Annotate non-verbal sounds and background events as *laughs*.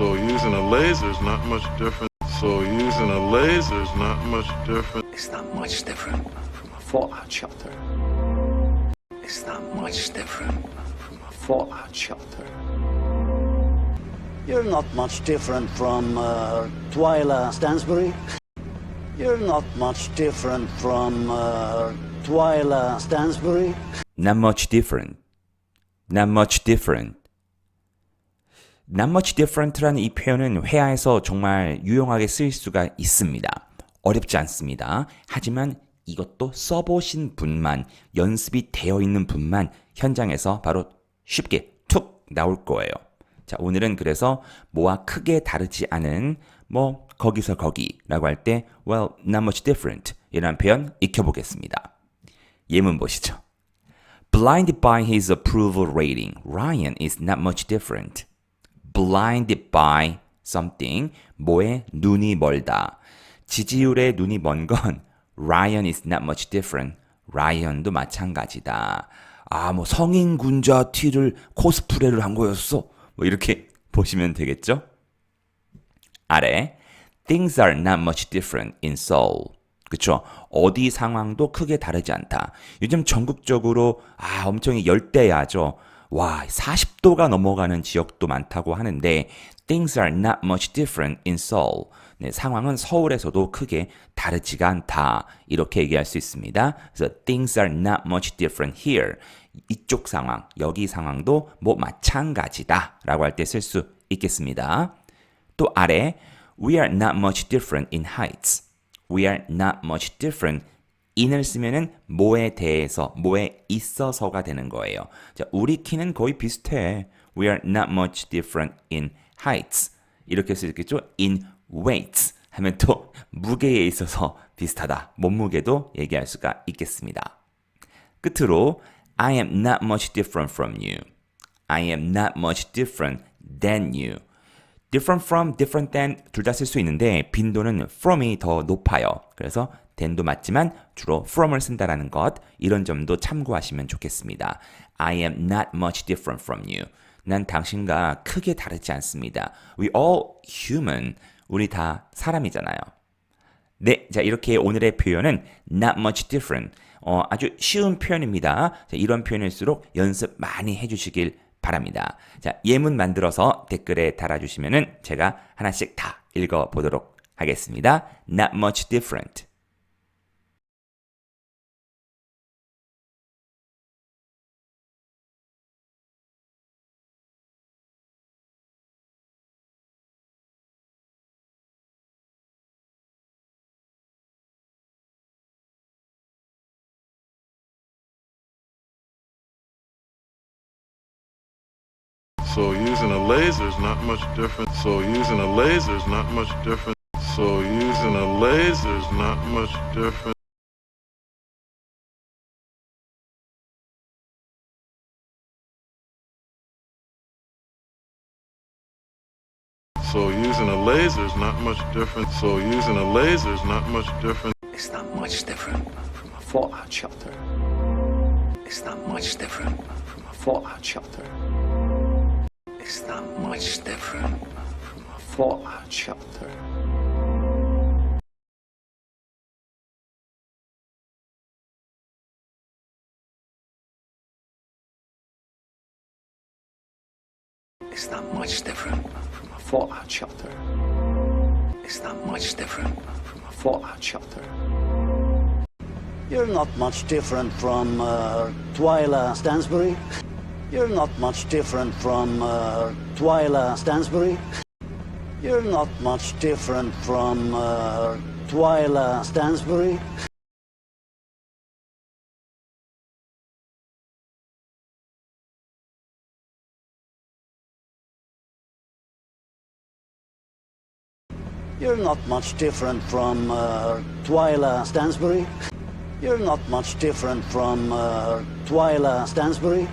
So using a laser is not much different. So using a laser is not much different. It's not much different from a fallout shelter. It's not much different from a fallout shelter. You're not much different from uh, Twyla Stansbury. You're not much different from uh, Twyla Stansbury. Not much different. Not much different. Not much different라는 이 표현은 회화에서 정말 유용하게 쓰일 수가 있습니다. 어렵지 않습니다. 하지만 이것도 써보신 분만, 연습이 되어 있는 분만 현장에서 바로 쉽게 툭 나올 거예요. 자, 오늘은 그래서 뭐와 크게 다르지 않은 뭐 거기서 거기라고 할 때 well, not much different 이라는 표현 익혀보겠습니다. 예문 보시죠. Blinded by his approval rating, Ryan is not much different. Blinded by something, 뭐에 눈이 멀다. 지지율에 눈이 먼 건 *laughs* Ryan is not much different. 라이언도 마찬가지다. 아, 뭐 성인 군자 티를 코스프레를 한 거였어. 뭐 이렇게 *laughs* 보시면 되겠죠? 아래 Things are not much different in Seoul. 그쵸? 어디 상황도 크게 다르지 않다. 요즘 전국적으로 아 엄청 열대야죠. 와 40도가 넘어가는 지역도 많다고 하는데 Things are not much different in Seoul. 네, 상황은 서울에서도 크게 다르지가 않다. 이렇게 얘기할 수 있습니다. 그래서 Things are not much different here. 이쪽 상황, 여기 상황도 뭐 마찬가지다. 라고 할 때 쓸 수 있겠습니다. 또 아래 We are not much different in heights. We are not much different. In을 쓰면은 뭐에 대해서, 뭐에 있어서가 되는 거예요. 자, 우리 키는 거의 비슷해. We are not much different in heights. 이렇게 쓸수 있겠죠? In weights 하면 또 무게에 있어서 비슷하다. 몸무게도 얘기할 수가 있겠습니다. 끝으로 I am not much different from you. I am not much different than you. Different from, different than 둘 다 쓸 수 있는데 빈도는 from이 더 높아요. 그래서 than도 맞지만 주로 from을 쓴다라는 것 이런 점도 참고하시면 좋겠습니다. I am not much different from you. 난 당신과 크게 다르지 않습니다. We all human. 우리 다 사람이잖아요. 네, 자 이렇게 오늘의 표현은 not much different. 어, 아주 쉬운 표현입니다. 자, 이런 표현일수록 연습 많이 해주시길 바랍니다. 자, 예문 만들어서 댓글에 달아주시면은 제가 하나씩 다 읽어보도록 하겠습니다. Not much different. So using a laser is not much different. So using a laser is not much different. So using a laser is not much different. So using a laser is not much different. So using a laser is not much different. It's not much different from a fallout shelter. It's not much different from a fallout shelter. It's not much different from a fallout shelter. It's not much different from a fallout shelter. It's not much different from a fallout shelter. You're not much different from uh, Twyla Stansbury. You're not much different from uh, Twyla Stansbury. You're not much different from uh, Twyla Stansbury. You're not much different from uh, Twyla Stansbury. You're not much different from uh, Twyla Stansbury.